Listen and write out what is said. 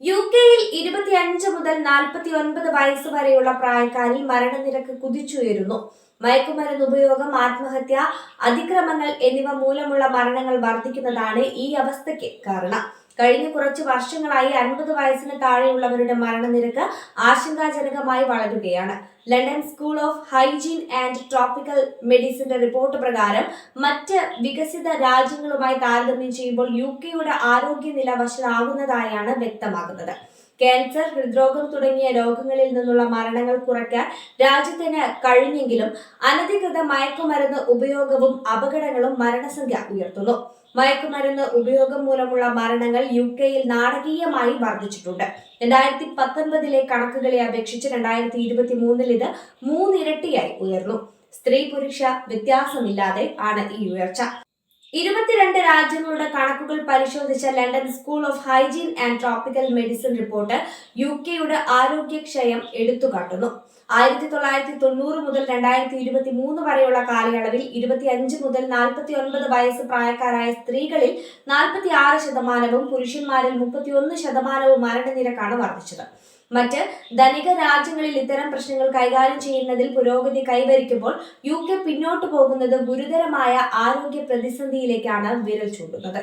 U കെയിൽ ഇരുപത്തിയഞ്ച് മുതൽ നാൽപ്പത്തി ഒൻപത് വയസ്സ് വരെയുള്ള പ്രായക്കാരിൽ മരണനിരക്ക് കുതിച്ചുയരുന്നു. മയക്കുമരുന്ന് ഉപയോഗം ആത്മഹത്യ അതിക്രമങ്ങൾ എന്നിവ മൂലമുള്ള മരണങ്ങൾ വർദ്ധിക്കുന്നതാണ് ഈ അവസ്ഥയ്ക്ക് കാരണം. കഴിഞ്ഞ കുറച്ച് വർഷങ്ങളായി അൻപത് വയസ്സിന് താഴെയുള്ളവരുടെ മരണനിരക്ക് ആശങ്കാജനകമായി വളരുകയാണ്. London School of Hygiene and Tropical മെഡിസിന്റെ report പ്രകാരം മറ്റ് വികസിത രാജ്യങ്ങളുമായി താരതമ്യം ചെയ്യുമ്പോൾ യു കെയുടെ ആരോഗ്യനില വഷളാകുന്നതായാണ് വ്യക്തമാകുന്നത്. ക്യാൻസർ ഹൃദ്രോഗം തുടങ്ങിയ രോഗങ്ങളിൽ നിന്നുള്ള മരണങ്ങൾ കുറയ്ക്കാൻ രാജ്യത്തിന് കഴിഞ്ഞെങ്കിലും അനധികൃത മയക്കുമരുന്ന് ഉപയോഗവും അപകടങ്ങളും മരണസംഖ്യ ഉയർത്തുന്നു. മയക്കുമരുന്ന് ഉപയോഗം മൂലമുള്ള മരണങ്ങൾ യു കെയിൽ നാടകീയമായി വർദ്ധിച്ചിട്ടുണ്ട്. രണ്ടായിരത്തി പത്തൊൻപതിലെ കണക്കുകളെ അപേക്ഷിച്ച് രണ്ടായിരത്തി ഇരുപത്തി മൂന്നിൽ ഇത് മൂന്നിരട്ടിയായി ഉയർന്നു. സ്ത്രീ പുരുഷ വ്യത്യാസമില്ലാതെ ആണ് ഈ ഉയർച്ച. ഇരുപത്തിരണ്ട് രാജ്യങ്ങളുടെ കണക്കുകൾ പരിശോധിച്ച London School of Hygiene and Tropical Medicine report U കെയുടെ ആരോഗ്യക്ഷയം എടുത്തുകാട്ടുന്നു. ആയിരത്തി തൊള്ളായിരത്തി തൊണ്ണൂറ് മുതൽ രണ്ടായിരത്തി ഇരുപത്തി മൂന്ന് വരെയുള്ള കാലയളവിൽ ഇരുപത്തിയഞ്ച് മുതൽ നാൽപ്പത്തി ഒൻപത് വയസ്സ് പ്രായക്കാരായ സ്ത്രീകളിൽ നാൽപ്പത്തി ആറ് ശതമാനവും പുരുഷന്മാരിൽ മുപ്പത്തിയൊന്ന് ശതമാനവും മരണനിരക്കാണ് വർദ്ധിച്ചത്. മറ്റ് ധനിക രാജ്യങ്ങളിൽ ഇത്തരം പ്രശ്നങ്ങൾ കൈകാര്യം ചെയ്യുന്നതിൽ പുരോഗതി കൈവരിക്കുമ്പോൾ യു കെ പിന്നോട്ട് പോകുന്നത് ഗുരുതരമായ ആരോഗ്യ പ്രതിസന്ധിയിലേക്കാണ് വിരൽ ചൂണ്ടുന്നത്.